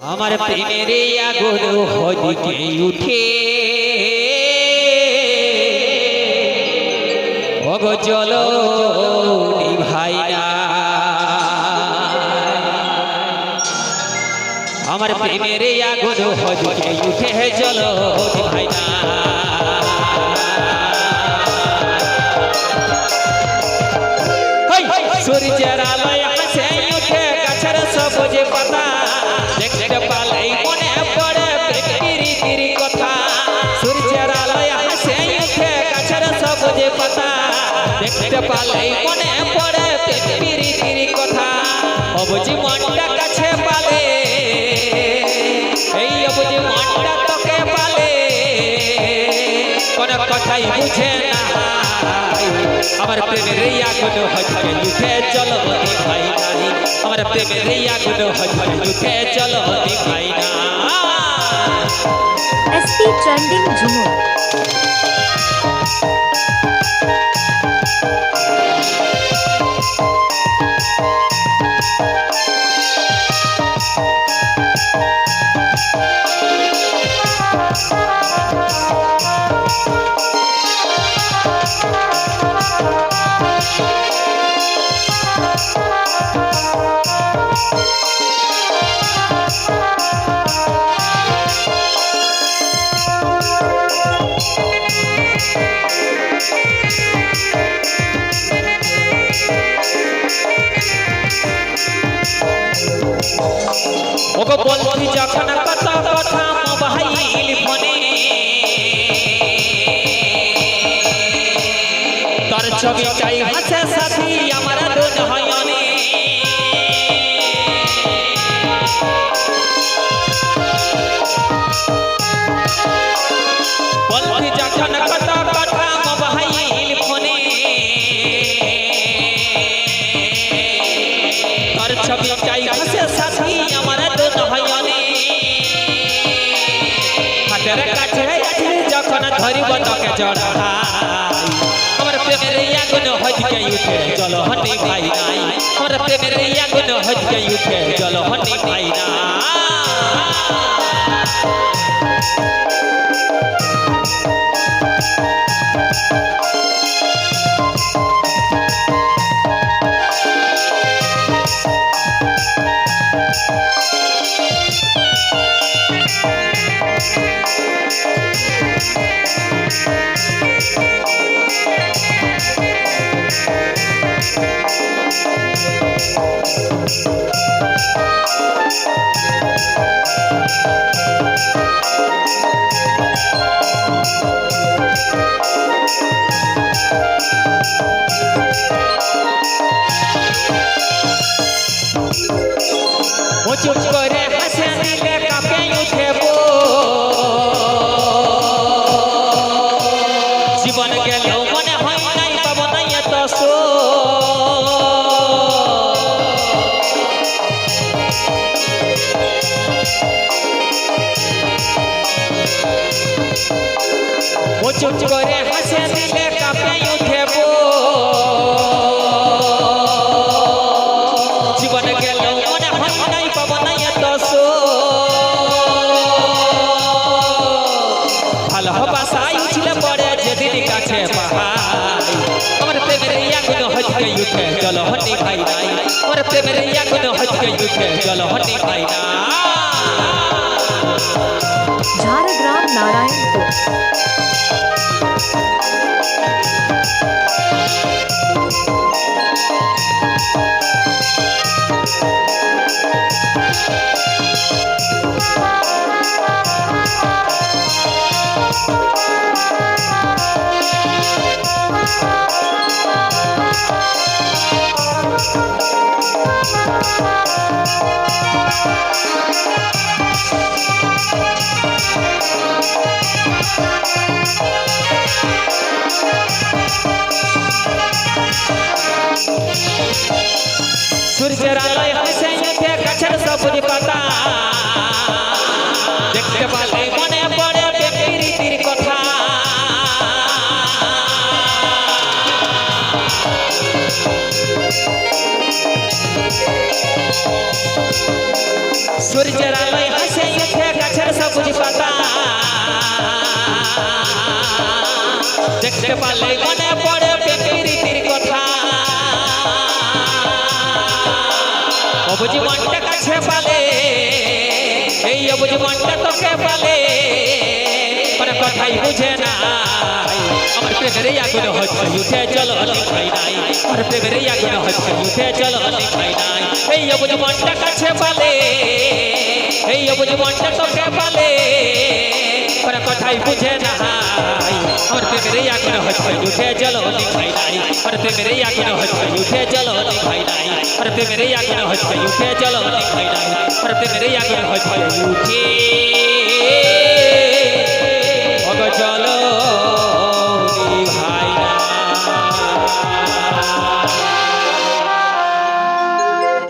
আমার প্রেমের আগুন হদিকে উঠে? ভগ জল ভাই আমার প্রেমের আগুন হদিকে উঠে? জল ভাই না সূর্যের আলোয় হাসে দেখতে পালাই মনে পড়ে প্রীতির কথা। অবুঝি মনটা কাছে পালে। এই অবুঝি মনটা তোকে পালে। কোন কথাই বুঝে না। আমার প্রেমের আগুন হজকে উঠে চলো ভাই নাই। আমার প্রেমের আগুন হজকে উঠে চলো ভাই না SP Trending Jhumur ওগো বলছি যখন কথা কথা মোবাইল ফোনে তার ছবি চাই হাসে সাথী আমার হয়নে ধরিব তোকে জড়াই। আমার প্রেমের আগুন হজকে উঠে চল হনি ভাই নাই। আমার প্রেমের আগুন হজকে উঠে চল হনি ভাই না মুচুক করে হাসে দিলে কাঁপে উঠে জীবন গেলেও মুচুক করে হাসে দিলে কাঁপে উঠে জীবন গেলেও মনে হয় নাই পাবো নাই এত ভালোবাসায় উঠলে পড়ে যেদিন কাছে পাহাড়। আমার প্রেমের আগুন হজকে উঠে চলো হনি ভাই নাই। আমার প্রেমের আগুন হজকে উঠে চলো হনি ভাই না। Jharagram Narayanpur সূর্যের আলোয় হাসে উঠে গাছের সবুজ পাতা দেখতে পালে মনে পড়ে প্রীতির কথা সূর্যের আলোয় হাসে সবুজ পাতা। দেখতে পারলে মনে পড়ে প্রকৃতির কথা। অবুজ মনটা কাছে পালে, এই অবুজ মনটা তোকে পালে। পরে কথাই বুঝে না। আমার প্রেমের আগুন হচ্ছে উঠে চলো লিখাই নাই। আমার প্রেমের আগুন হচ্ছে উঠে চলো লিখাই নাই। এই অবুজ মনটা কাছে পালে, এই অবুজ মনটা তোকে পালে। পরে কথাই বুঝে না। আমার প্রেমের আগুন হচ্ছে উঠে চলো লিখাই নাই। আমার প্রেমের আগুন হচ্ছে উঠে চলো লিখাই নাই। আমার প্রেমের আগুন হচ্ছে উঠে চলো লিখাই নাই। আমার প্রেমের আগুন হচ্ছে উঠে